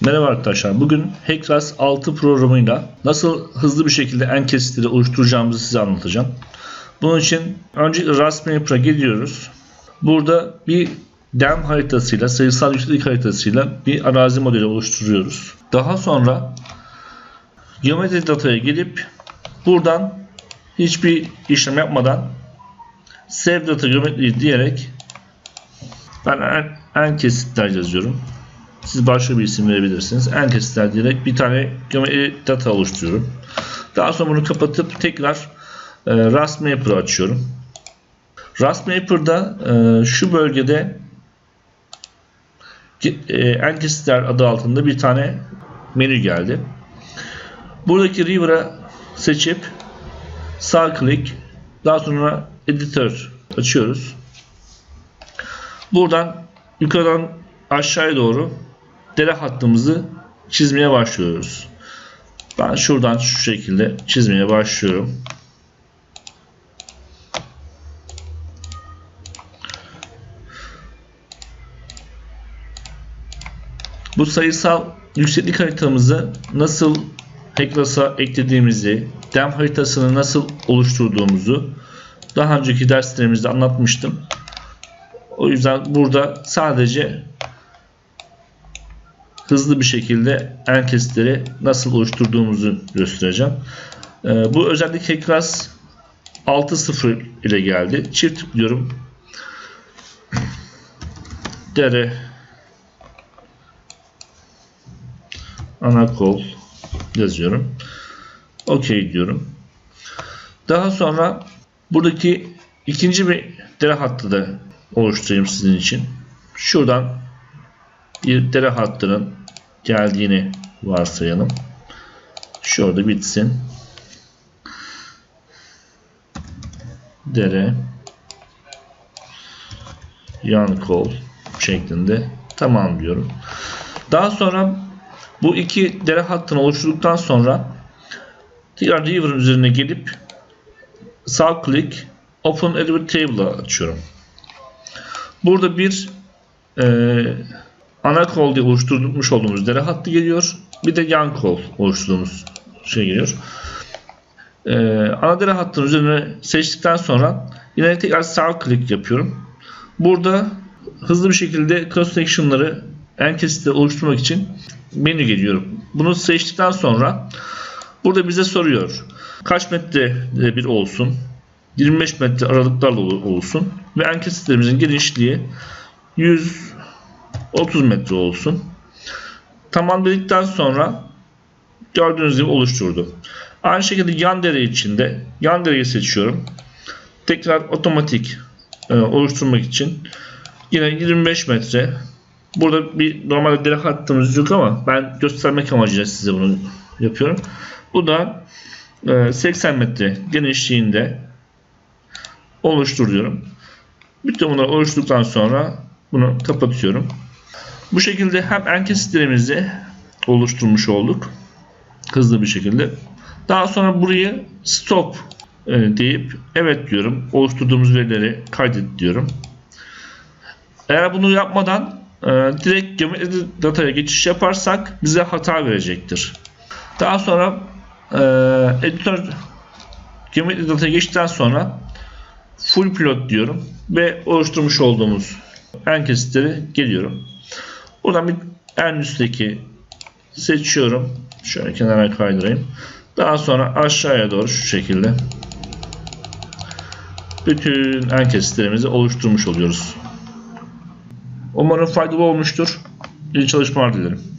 Merhaba arkadaşlar. Bugün Hexas 6 programıyla nasıl hızlı bir şekilde en kesitleri oluşturacağımızı size anlatacağım. Bunun için önce Raspberry'e geliyoruz. Burada bir dem haritasıyla, sayısal yükseklik haritasıyla bir arazi modeli oluşturuyoruz. Daha sonra geometri dataya gelip buradan hiçbir işlem yapmadan save data geometri diyerek ben en, en kesitler yazıyorum. Siz başka bir isim verebilirsiniz. En kesitler diyerek bir tane geometri data oluşturuyorum. Daha sonra bunu kapatıp tekrar e, Rust Mapper'ı açıyorum. Rust Mapper'da e, şu bölgede e, adı altında bir tane menü geldi. Buradaki River'a seçip sağ klik daha sonra Editor açıyoruz. Buradan yukarıdan aşağıya doğru dere hattımızı çizmeye başlıyoruz. Ben şuradan şu şekilde çizmeye başlıyorum. Bu sayısal yükseklik haritamızı nasıl Heklas'a eklediğimizi, dem haritasını nasıl oluşturduğumuzu daha önceki derslerimizde anlatmıştım. O yüzden burada sadece hızlı bir şekilde en kesitleri nasıl oluşturduğumuzu göstereceğim. Ee, bu özellik Heklas 6.0 ile geldi. Çift tıklıyorum. Dere ana kol yazıyorum. OK diyorum. Daha sonra buradaki ikinci bir dere hattı da oluşturayım sizin için. Şuradan bir dere hattının geldiğini varsayalım. Şurada bitsin. Dere yan kol şeklinde tamam diyorum. Daha sonra bu iki dere hattını oluşturduktan sonra diğer River'ın üzerine gelip sağ klik Open Edit Table'ı açıyorum. Burada bir e, ana kol diye oluşturmuş olduğumuz dere hattı geliyor. Bir de yan kol oluşturduğumuz şey geliyor. E, ana dere hattının üzerine seçtikten sonra yine tekrar sağ klik yapıyorum. Burada hızlı bir şekilde cross section'ları en kesitleri oluşturmak için menü geliyorum. Bunu seçtikten sonra burada bize soruyor. Kaç metre bir olsun? 25 metre aralıklarla olsun ve en kesitlerimizin genişliği 130 metre olsun. Tamamladıktan sonra gördüğünüz gibi oluşturdu. Aynı şekilde yan dere içinde yan dereyi seçiyorum. Tekrar otomatik e, oluşturmak için yine 25 metre Burada bir normalde dere hattımız yok ama ben göstermek amacıyla size bunu yapıyorum. Bu da 80 metre genişliğinde oluşturuyorum. Bütün bunları oluşturduktan sonra bunu kapatıyorum. Bu şekilde hem en kesitlerimizi oluşturmuş olduk. Hızlı bir şekilde. Daha sonra burayı stop e, deyip evet diyorum. Oluşturduğumuz verileri kaydet diyorum. Eğer bunu yapmadan e, direkt geometri dataya geçiş yaparsak bize hata verecektir. Daha sonra e, editör geometri dataya geçtikten sonra full pilot diyorum ve oluşturmuş olduğumuz en kesitleri geliyorum. Buradan bir en üstteki seçiyorum. Şöyle kenara kaydırayım. Daha sonra aşağıya doğru şu şekilde bütün en kesitlerimizi oluşturmuş oluyoruz. Umarım faydalı olmuştur. İyi çalışmalar dilerim.